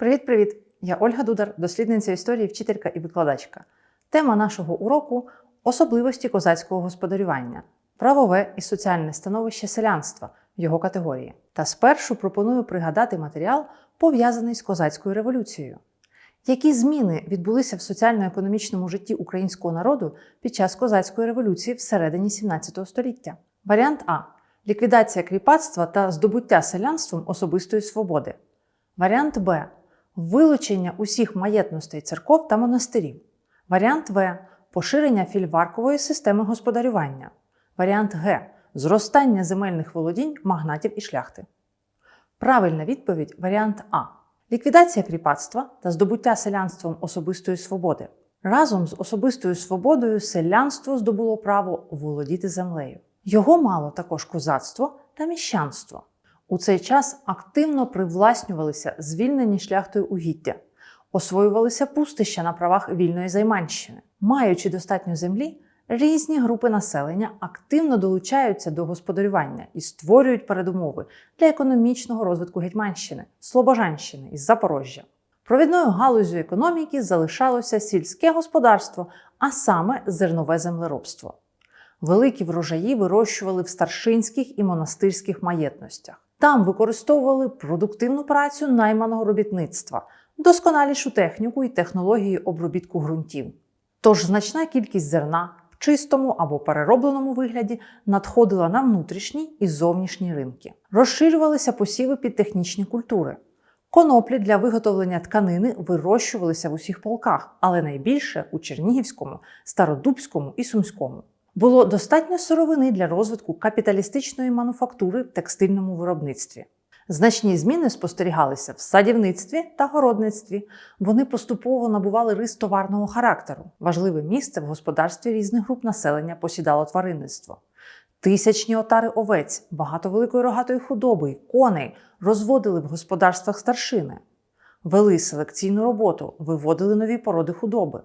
Привіт-привіт! Я Ольга Дудар, дослідниця історії, вчителька і викладачка. Тема нашого уроку особливості козацького господарювання, правове і соціальне становище селянства, його категорії. Та спершу пропоную пригадати матеріал, пов'язаний з козацькою революцією. Які зміни відбулися в соціально-економічному житті українського народу під час козацької революції всередині 17 століття? Варіант А. Ліквідація кріпацтва та здобуття селянством особистої свободи. Варіант Б. Вилучення усіх маєтностей церков та монастирів. Варіант В. Поширення фільваркової системи господарювання. Варіант Г. Зростання земельних володінь магнатів і шляхти. Правильна відповідь варіант А. Ліквідація кріпацтва та здобуття селянством особистої свободи. Разом з особистою свободою селянство здобуло право володіти землею. Його мало також козацтво та міщанство. У цей час активно привласнювалися звільнені шляхтою угіддя, освоювалися пустища на правах вільної займанщини. Маючи достатньо землі, різні групи населення активно долучаються до господарювання і створюють передумови для економічного розвитку Гетьманщини, Слобожанщини із Запорожжя. Провідною галузю економіки залишалося сільське господарство, а саме зернове землеробство. Великі врожаї вирощували в старшинських і монастирських маєтностях. Там використовували продуктивну працю найманого робітництва, досконалішу техніку і технології обробітку ґрунтів. Тож значна кількість зерна в чистому або переробленому вигляді надходила на внутрішні і зовнішні ринки. Розширювалися посіви під технічні культури. Коноплі для виготовлення тканини вирощувалися в усіх полках, але найбільше у Чернігівському, Стародубському і Сумському. Було достатньо сировини для розвитку капіталістичної мануфактури в текстильному виробництві. Значні зміни спостерігалися в садівництві та городництві. Вони поступово набували рис товарного характеру. Важливе місце в господарстві різних груп населення посідало тваринництво. Тисячні отари овець, багато великої рогатої худоби, коней розводили в господарствах старшини, вели селекційну роботу, виводили нові породи худоби.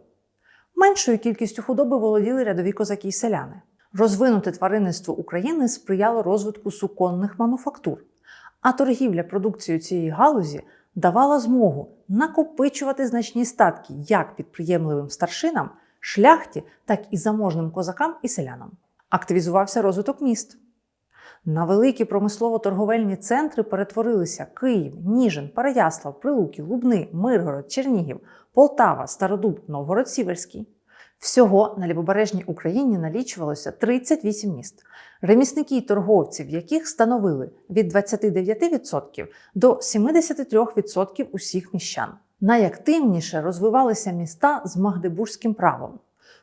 Меншою кількістю худоби володіли рядові козаки й селяни. Розвинуте тваринництво України сприяло розвитку суконних мануфактур, а торгівля продукцією цієї галузі давала змогу накопичувати значні статки як підприємливим старшинам, шляхті, так і заможним козакам і селянам. Активізувався розвиток міст. На великі промислово-торговельні центри перетворилися Київ, Ніжин, Переяслав, Прилуки, Лубни, Миргород, Чернігів, Полтава, Стародуб, Новгород Сіверський. Всього на лівобережній Україні налічувалося 38 міст, ремісники й торговці, в яких становили від 29% до 73% усіх міщан. Найактивніше розвивалися міста з магдебурзьким правом,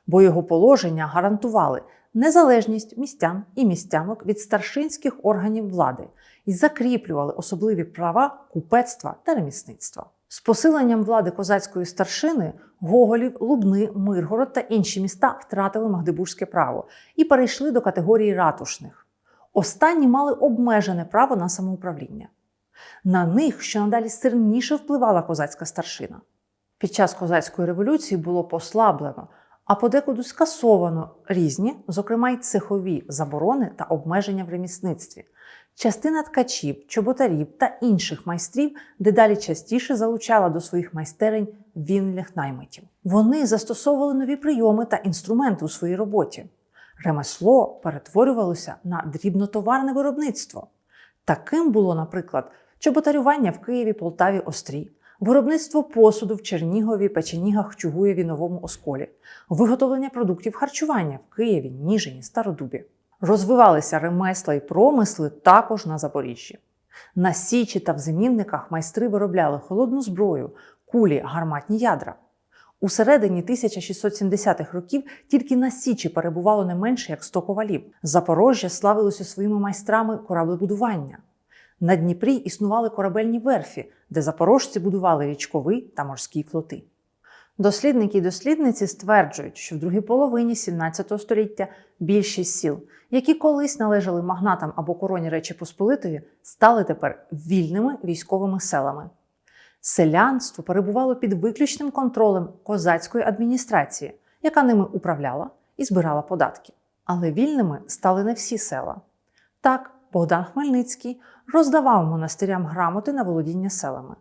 бо його положення гарантували незалежність містян і містянок від старшинських органів влади і закріплювали особливі права купецтва та ремісництва. З посиленням влади козацької старшини Гоголів, Лубни, Миргород та інші міста втратили магдебурзьке право і перейшли до категорії ратушних. Останні мали обмежене право на самоуправління. На них що надалі сильніше впливала козацька старшина. Під час козацької революції було послаблено, а подекуди скасовано різні, зокрема й цехові заборони та обмеження в ремісництві. Частина ткачів, чоботарів та інших майстрів дедалі частіше залучала до своїх майстерень вільних наймитів. Вони застосовували нові прийоми та інструменти у своїй роботі. Ремесло перетворювалося на дрібнотоварне виробництво. Таким було, наприклад, чоботарювання в Києві, Полтаві, Острі, виробництво посуду в Чернігові, Печенігах, Чугуєві, Новому Осколі, виготовлення продуктів харчування в Києві, Ніжині, Стародубі. Розвивалися ремесла і промисли також на Запоріжжі. На Січі та в зимівниках майстри виробляли холодну зброю, кулі, гарматні ядра. У середині 1670-х років тільки на Січі перебувало не менше як 100 ковалів. Запорожжя славилося своїми майстрами кораблебудування. На Дніпрі існували корабельні верфі, де запорожці будували річковий та морські флоти. Дослідники і дослідниці стверджують, що в другій половині 17 століття більшість сіл, які колись належали магнатам або короні Речі Посполитої, стали тепер вільними військовими селами. Селянство перебувало під виключним контролем козацької адміністрації, яка ними управляла і збирала податки. Але вільними стали не всі села. Так, Богдан Хмельницький роздавав монастирям грамоти на володіння селами.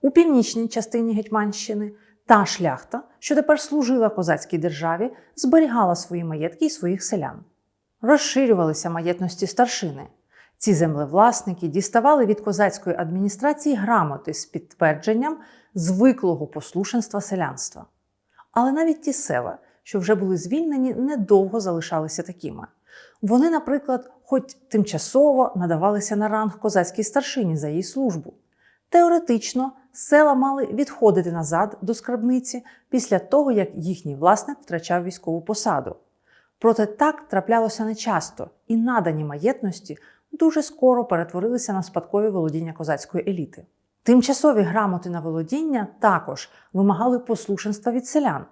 У північній частині Гетьманщини та шляхта, що тепер служила козацькій державі, зберігала свої маєтки і своїх селян. Розширювалися маєтності старшини. Ці землевласники діставали від козацької адміністрації грамоти з підтвердженням звиклого послушенства селянства. Але навіть ті села, що вже були звільнені, недовго залишалися такими. Вони, наприклад, хоч тимчасово надавалися на ранг козацькій старшині за її службу. Теоретично села мали відходити назад до скарбниці після того, як їхній власник втрачав військову посаду. Проте так траплялося нечасто, і надані маєтності дуже скоро перетворилися на спадкові володіння козацької еліти. Тимчасові грамоти на володіння також вимагали послушенства від селян.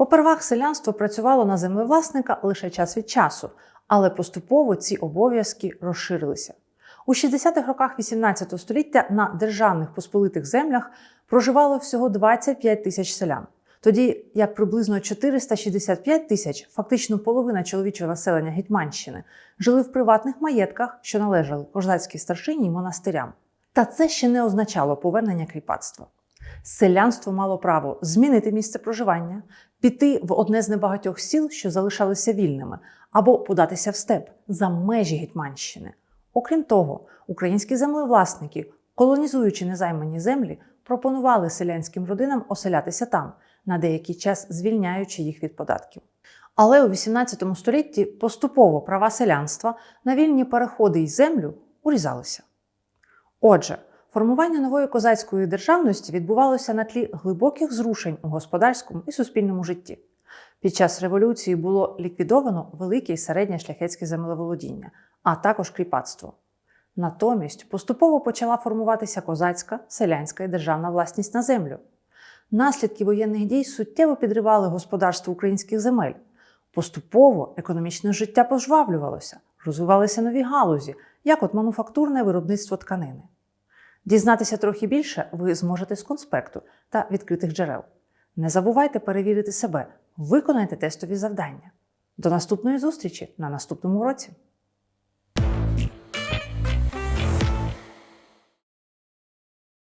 Попервах селянство працювало на землевласника лише час від часу, але поступово ці обов'язки розширилися. У 60-х роках XVIII століття на державних посполитих землях проживало всього 25 тисяч селян, тоді як приблизно 465 тисяч, фактично половина чоловічого населення Гетьманщини, жили в приватних маєтках, що належали козацькій старшині й монастирям. Та це ще не означало повернення кріпацтва. Селянство мало право змінити місце проживання, піти в одне з небагатьох сіл, що залишалися вільними, або податися в степ за межі Гетьманщини. Окрім того, українські землевласники, колонізуючи незаймані землі, пропонували селянським родинам оселятися там, на деякий час звільняючи їх від податків. Але у XVIII столітті поступово права селянства на вільні переходи й землю урізалися. Отже, формування нової козацької державності відбувалося на тлі глибоких зрушень у господарському і суспільному житті. Під час революції було ліквідовано велике і середнє шляхетське землеволодіння, а також кріпацтво. Натомість поступово почала формуватися козацька, селянська і державна власність на землю. Наслідки воєнних дій суттєво підривали господарство українських земель. Поступово економічне життя пожвавлювалося, розвивалися нові галузі, як от мануфактурне виробництво тканини. Дізнатися трохи більше ви зможете з конспекту та відкритих джерел. Не забувайте перевірити себе, виконайте тестові завдання. До наступної зустрічі на наступному уроці!